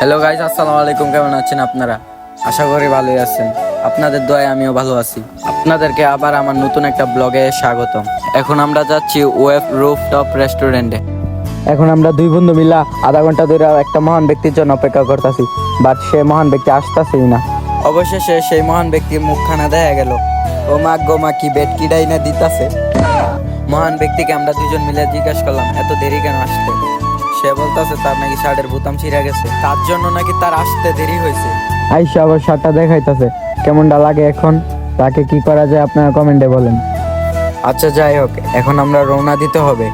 Hello guys আসসালামু আলাইকুম কেমন আছেন আপনারা? আশা করি ভালোই আছেন। আপনাদের দোয়ায় আমিও ভালো আছি। আপনাদেরকে আবার আমার নতুন একটা ব্লগে স্বাগতম। এখন আমরা যাচ্ছি ওয়েব রুফ টপ রেস্টুরেন্টে। এখন আমরা দুই বন্ধু মিলা আধা ঘণ্টা ধরে একটা মহান ব্যক্তির জন্য অপেক্ষা করতেছি বাট সে মহান ব্যক্তি আসতেছেই না। অবশেষে সেই মহান ব্যক্তির মুখখানা দেখা গেল। ও মা গো মা কি বেড কি ডাইনা দিতাছে? মহান ব্যক্তিকে আমরা দুজন মিলে জিজ্ঞাসা করলাম এত দেরি কেন আসতে সে বলতেছে তার নাকি শার্টের বোতাম ছিঁড়ে গেছে। তার জন্য নাকি তার আসতে দেরি হয়েছে। আইসা আবার শার্টটা দেখাইতেছে। কেমনটা লাগে এখন? তাকে কি করা যায় আপনারা কমেন্টে বলেন। আচ্ছা যাই হোক এখন আমরা রওনা দিতে হবে।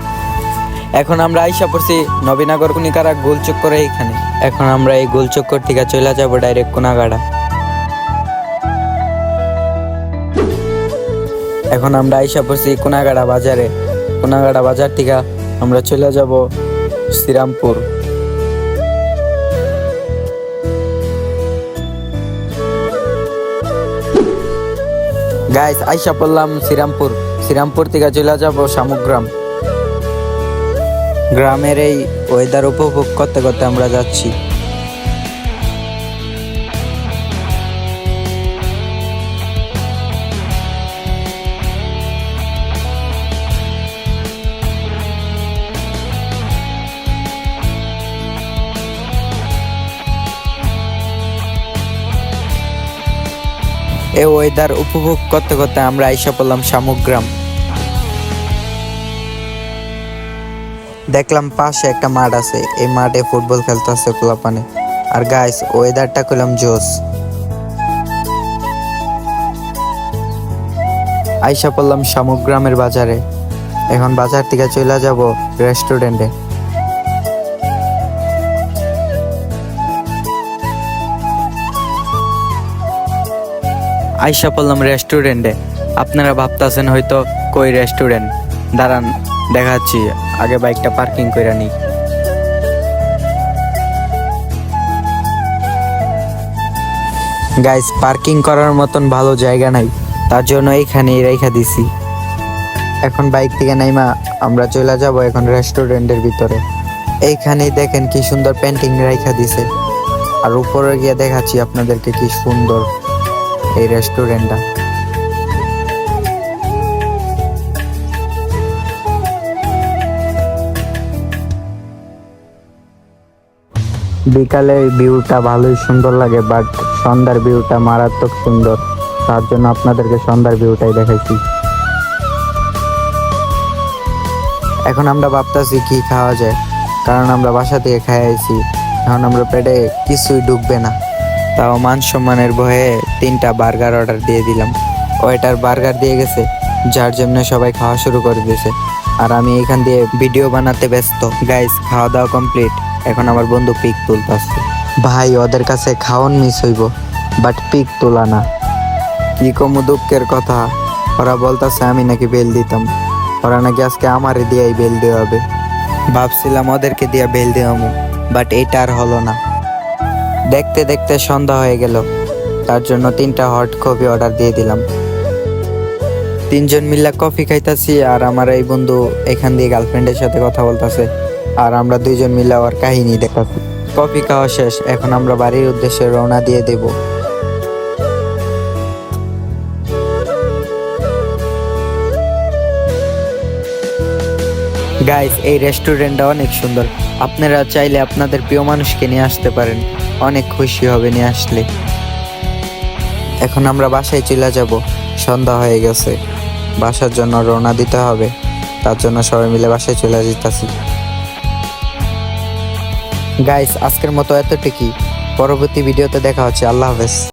এখন আমরা আইসা পড়ছি নবীনগর কুনিকারা গোলচক্করে এইখানে। এখন আমরা এই গোলচক্কর থেকে চলে যাব ডাইরেক্ট কোনাগাড়া। এখন আমরা আইসা পড়ছি কোনাগাড়া বাজারে। কোনাগাড়া বাজার থেকে আমরা চলে যাব শ্রীরামপুর। গাইস আইসা পড়লাম শ্রীরামপুর। শ্রীরামপুর থেকে চলে যাব শামুগ্রাম গ্রামের এই ওয়েদার উপভোগ করতে করতে আমরা যাচ্ছি। এই ওয়েদার উপভোগ করতে করতে আমরা আইসা পড়লাম শামুগ্রাম দেখলাম পাশে একটা মাঠ আছে, এই মাঠে ফুটবল খেলতেছে পোলাপানে। আর গাইস ওয়েদারটা করলাম জোস। আইসা পড়লাম শামুগ্রামের বাজারে। এখন বাজার থেকে চলে যাব রেস্টুরেন্টে আইসা পড়লাম রেস্টুরেন্টে। আপনারা ভাবতেছেন হয়তো, কই রেস্টুরেন্ট? দাঁড়ান, দেখাচ্ছি, আগে বাইকটা পার্কিং করে নিই। গাইস, পার্কিং করার মতন ভালো জায়গা নাই, তার জন্য এইখানেই রেখা দিছি। এখন বাইক থেকে নাইমা, আমরা চলে যাব এখন রেস্টুরেন্টের ভিতরে। এইখানেই দেখেন কি সুন্দর পেন্টিং রেখা দিছে। আর উপরে গিয়ে দেখাচ্ছি আপনাদেরকে কি সুন্দর এই রেস্টুরেন্টটা। বিকালে ভিউটা ভালোই সুন্দর লাগে বাট সন্ধ্যার ভিউটা মারাত্মক সুন্দর। তার জন্য আপনাদেরকে সন্ধ্যার ভিউটাই দেখাইছি। এখন আমরা ভাবতেছি কি খাওয়া যায়, কারণ আমরা বাসা থেকে খাই আইছি। এখন আমরা পেটে কিছুই ঢুকবে না। তাও মান সম্মানের ভয়ে তিনটা বার্গার অর্ডার দিয়ে দিলাম। ওয়েটার বার্গার দিয়ে গেছে, যার জন্য সবাই খাওয়া শুরু করে দিয়েছে। আর আমি এখান দিয়ে ভিডিও বানাতে ব্যস্ত। গাইস খাওয়া দাওয়া কমপ্লিট এখন আমার বন্ধু পিক তুলতেছে ভাই, ওদের কাছে খাওয়ান মিস হইব বাট পিক তোলা না। কি কমু দুঃখের কথা? ওরা বলতেছে আমি নাকি বেল দিতাম। ওরা নাকি আজকে আমারে দিয়েই বেল দেওয়া হবে। ভাবছিলাম ওদেরকে দিয়ে বেল দেওয়ামু বাট এটা আর হলো না। দেখতে দেখতে সন্ধ্যা হয়ে গেল। তার জন্য তিনটা হট কফি অর্ডার দিয়ে দিলাম। তিনজন মিল্লা কফি খাইতাছি আর আমার এই বন্ধু এখান দিয়ে গার্লফ্রেন্ডের সাথে কথা বলতাছে। আর আমরা দুইজন মিলে ওর কাহিনী দেখাচ্ছি কফি খাওয়া শেষ, এখন আমরা বাড়ির উদ্দেশ্যে রওনা দিয়ে দেব। গাইস এই রেস্টুরেন্টটা অনেক সুন্দর। আপনারা চাইলে আপনাদের প্রিয় মানুষকে নিয়ে আসতে পারেন। অনেক খুশি হবে নিয়ে আসলে। এখন আমরা বাসায় চলে যাব। সন্ধ্যা হয়ে গেছে। বাসার জন্য রওনা দিতে হবে। তার জন্য সবাই মিলে বাসায় চলে যেতেছি। গাইস আজকের মতো এতটুকুই। পরবর্তী ভিডিওতে দেখা হচ্ছে। আল্লাহ হাফেজ।